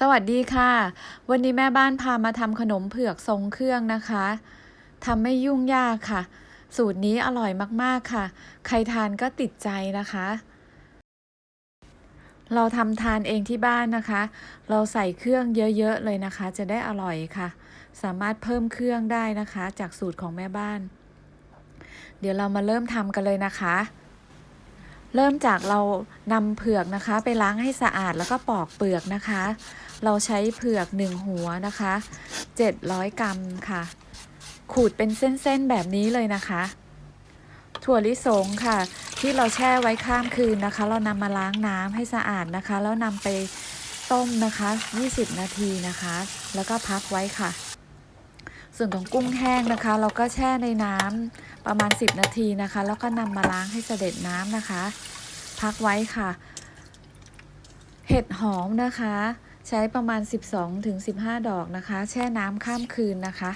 สวัสดีค่ะ วันนี้แม่บ้านพามาทำขนมเผือกทรงเครื่องนะคะทำไม่ยุ่งยากค่ะ สูตรนี้อร่อยมากๆค่ะ ใครทานก็ติดใจนะคะ เราทำทานเองที่บ้านนะคะ เราใส่เครื่องเยอะๆเลยนะคะ จะได้อร่อยค่ะ สามารถเพิ่มเครื่องได้นะคะ จากสูตรของแม่บ้าน เดี๋ยวเรามาเริ่มทำกันเลยนะคะ เริ่มจากเรานำเผือกนะคะ ไปล้างให้สะอาดแล้วก็ปอกเปลือกนะคะ เราใช้เผือกหนึ่งหัวนะคะ 700 กรัมค่ะ ขูดเป็นเส้นๆแบบนี้เลยนะคะ ถั่วลิสงค่ะ ที่เราแช่ไว้ข้ามคืนนะคะ เรานำมาล้างน้ำให้สะอาดนะคะ แล้วนำไปต้มนะคะ 20 นาทีนะคะ แล้วก็พักไว้ค่ะ ส่วนของกุ้งแห้งนะคะ เราก็แช่ในน้ำประมาณ 10 นาทีนะคะ แล้วก็นำมาล้างให้เสด็จน้ำนะคะ พักไว้ค่ะ เห็ดหอมนะคะ ใช้ประมาณ 12-15 ดอกนะคะ แช่น้ำข้ามคืนนะคะ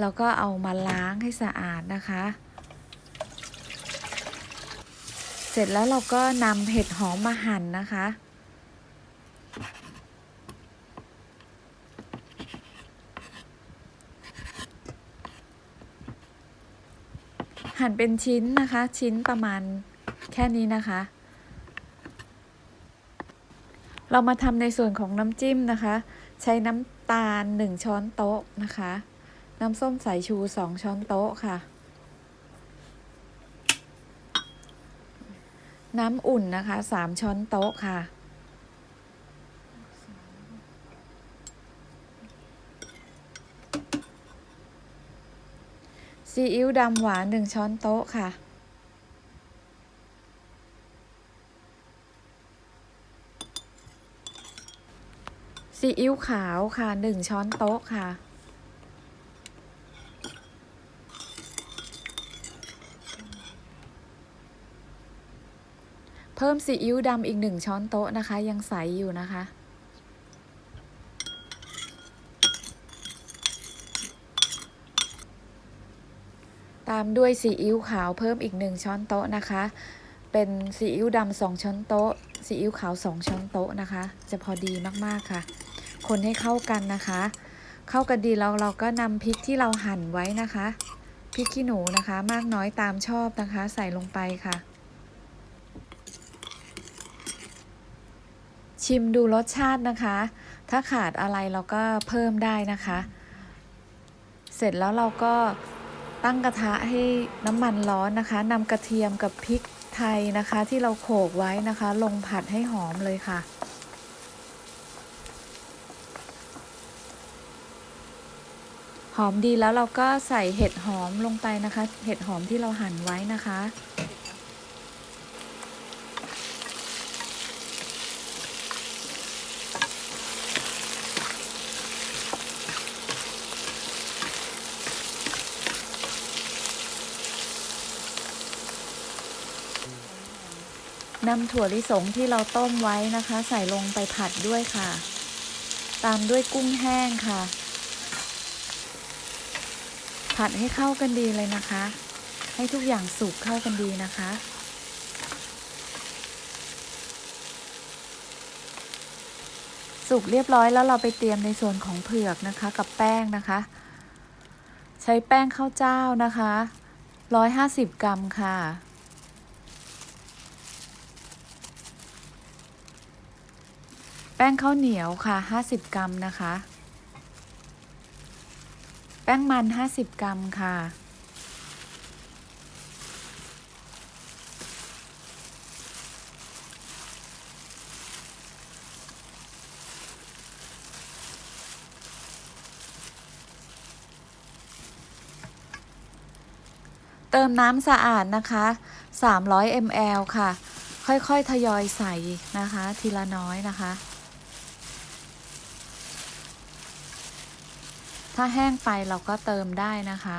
แล้วก็เอามาล้างให้สะอาดนะคะ เสร็จแล้วเราก็นำเห็ดหอมมาหั่นนะคะ หั่นเป็นชิ้นนะคะ ชิ้นประมาณแค่นี้นะคะ เรามาทำในส่วนของน้ำจิ้มนะคะ ใช้น้ำตาล 1 ช้อนโต๊ะนะคะ น้ำส้มสายชู 2 ช้อนโต๊ะค่ะ น้ำอุ่นนะคะ 3 ช้อนโต๊ะค่ะ ซีอิ๊วดำหวาน 1 ช้อนโต๊ะค่ะ ซีอิ๊วขาวค่ะ 1 ช้อนโต๊ะค่ะ เพิ่มซีอิ๊วดำอีก 1 ช้อนโต๊ะนะคะ ยังใสอยู่นะคะ ตามด้วยซีอิ๊วขาวเพิ่มอีก 1 ช้อนโต๊ะนะคะ เป็นซีอิ๊วดำสองช้อนโต๊ะซีอิ๊วขาว 2 ช้อนโต๊ะนะคะ จะพอดีมากๆค่ะ คนให้เข้ากันนะคะ เข้ากันดีแล้วเราก็นำพริกที่เราหั่นไว้นะคะพริกขี้หนูนะคะ มากน้อยตามชอบนะคะ ใส่ลงไปค่ะ ชิมดูรสชาตินะคะ ถ้าขาดอะไรเราก็เพิ่มได้นะคะ เสร็จแล้วเราก็ ตั้งกระทะให้น้ำมันร้อนนะคะนำกระเทียมกับพริกไทยนะคะ ที่เราโขลกไว้นะคะ ลงผัดให้หอมเลยค่ะ หอมดีแล้วเราก็ใส่เห็ดหอมลงไปนะคะ เห็ดหอมที่เราหั่นไว้นะคะ นำถั่วลิสงที่เราต้มไว้นะคะ ใส่ลงไปผัดด้วยค่ะ ตามด้วยกุ้งแห้งค่ะ ผัดให้เข้ากันดีเลยนะคะ ให้ทุกอย่างสุกเข้ากันดีนะคะสุกเรียบร้อยแล้วเราไปเตรียมในส่วนของเผือกนะคะ กับแป้งนะคะ ใช้แป้งข้าวเจ้านะคะ 150 กรัมค่ะ แป้งข้าวเหนียวค่ะ 50 กรัมนะคะ แป้งมัน 50 กรัมค่ะ เติมน้ำสะอาดนะคะ 300 ml ค่ะ ค่อยๆ ทยอยใส่นะคะ ทีละน้อยนะคะ ถ้าแห้งไปเราก็เติมได้นะคะ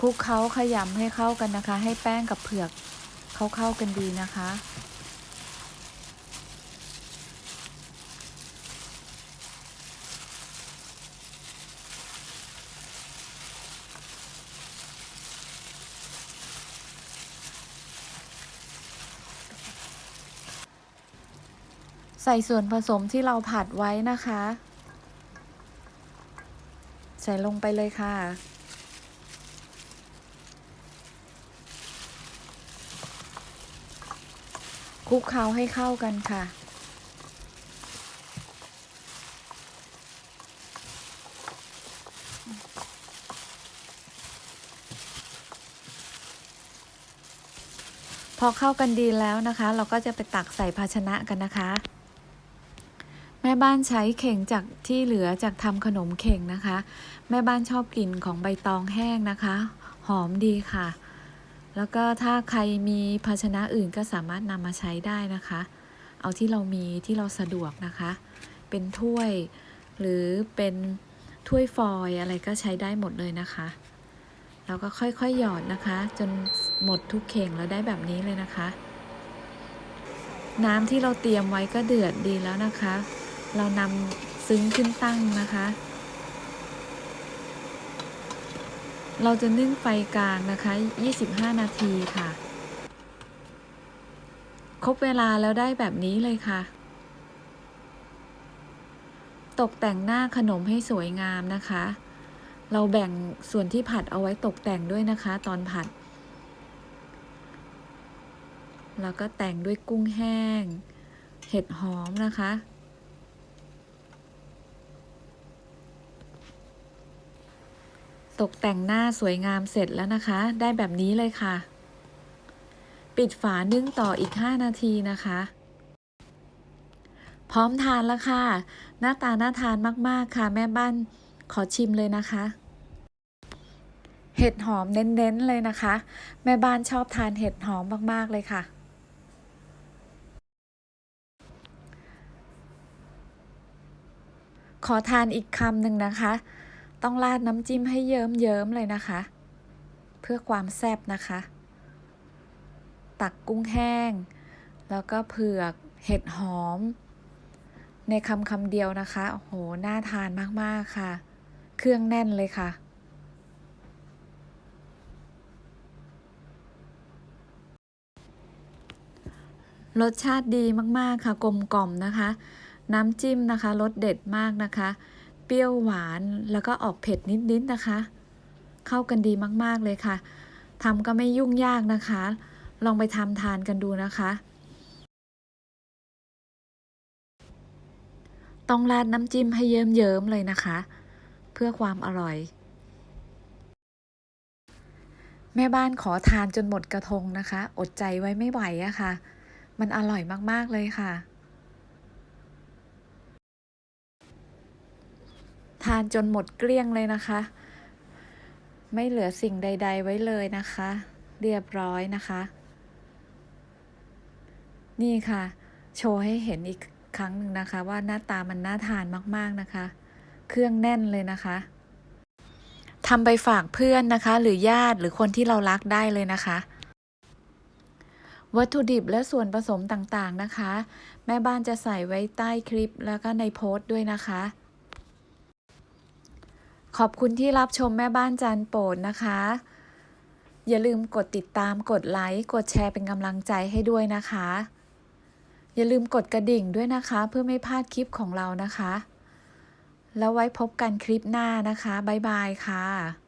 คลุกเขาขยำให้เข้ากันนะคะ ให้แป้งกับเผือกเขาเข้ากันดีนะคะ ใส่ส่วนผสมที่เราผัดไว้นะคะ ใส่ลงไปเลยค่ะ คลุกเคล้าให้เข้ากันค่ะ พอเข้ากันดีแล้วนะคะ เราก็จะไปตักใส่ภาชนะกันนะคะ บ้านใช้เข่งจากที่เหลือจากทำขนมเข่งนะคะ แม่บ้านชอบกลิ่นของใบตองแห้งนะคะ หอมดีค่ะ แล้วก็ถ้าใครมีภาชนะอื่นก็สามารถนำมาใช้ได้นะคะ เอาที่เรามีที่เราสะดวกนะคะ เป็นถ้วย หรือเป็นถ้วยฟอยอะไรก็ใช้ได้หมดเลยนะคะเราก็ค่อยๆ หยอดนะคะ จนหมดทุกเข่งแล้วได้แบบนี้เลยนะคะ น้ำที่เราเตรียมไว้ก็เดือดดีแล้วนะคะ เรานำซึ้งขึ้นตั้งนะคะ เราจะนึ่งไฟกลางนะคะ 25 นาทีค่ะ ครบเวลาแล้วได้แบบนี้เลยค่ะ ตกแต่งหน้าขนมให้สวยงามนะคะ เราแบ่งส่วนที่ผัดเอาไว้ตกแต่งด้วยนะคะ ตอนผัด แล้วก็แต่งด้วยกุ้งแห้ง เห็ดหอมนะคะ ตกแต่งหน้าสวยงามเสร็จแล้วนะคะ ได้แบบนี้เลยค่ะ ปิดฝานึ่งต่ออีก 5 นาทีนะคะ พร้อมทานแล้วค่ะ หน้าตาน่าทานมากๆค่ะแม่บ้านขอชิมเลยนะคะ เห็ดหอมเน้นๆเลยนะคะ แม่บ้านชอบทานเห็ดหอมมากๆเลยค่ะขอทานอีกคำหนึ่งนะคะ ต้องราดน้ำจิ้มให้เยิ้มๆเลยนะคะ เพื่อความแซ่บนะคะ ตักกุ้งแห้ง แล้วก็เผือกเห็ดหอม ในคำคำเดียวนะคะโอ้โหน่าทานมากๆค่ะ เครื่องแน่นเลยค่ะรสชาติดีมาก ๆ ค่ะ กลมกล่อมนะคะ น้ำจิ้มนะคะ รสเด็ดมากนะคะ เปรี้ยวหวานแล้วก็ออกเผ็ดนิดๆนะคะ เข้ากันดีมากๆเลยค่ะทำก็ไม่ยุ่งยากนะคะ ลองไปทำทานกันดูนะคะ ต้องราดน้ำจิ้มให้เยิ้มๆเลยนะคะ เพื่อความอร่อย แม่บ้านขอทานจนหมดกระทงนะคะ อดใจไว้ไม่ไหวอะค่ะ มันอร่อยมากๆเลยค่ะ ทานจนหมดเกลี้ยงเลยนะคะ ไม่เหลือสิ่งใด ๆ ไว้เลยนะคะ เรียบร้อยนะคะ นี่ค่ะ โชว์ให้เห็นอีกครั้งหนึ่งนะคะ ว่าหน้าตามันน่าทานมากๆนะคะ เครื่องแน่นเลยนะคะทำไปฝากเพื่อนนะคะ หรือญาติหรือคนที่เรารักได้เลยนะคะ วัตถุดิบและส่วนผสมต่างๆนะคะ แม่บ้านจะใส่ไว้ใต้คลิปแล้วก็ในโพสต์ด้วยนะคะ ขอบคุณที่รับชมแม่บ้านจานโปรดนะคะ อย่าลืมกดติดตามกดไลค์กดแชร์เป็นกำลังใจให้ด้วยนะคะ อย่าลืมกดกระดิ่งด้วยนะคะ เพื่อไม่พลาดคลิปของเรานะคะ แล้วไว้พบกันคลิปหน้านะคะบ๊ายบายค่ะ